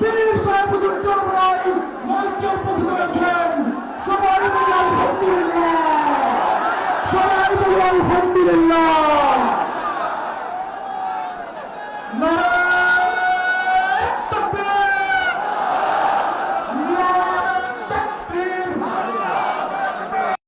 তিনি সভাপতির চরমাই মঞ্চে উপস্থিত রয়েছেন সবার আলহামদুলিল্লাহ। সবার আলহামদুলিল্লাহ।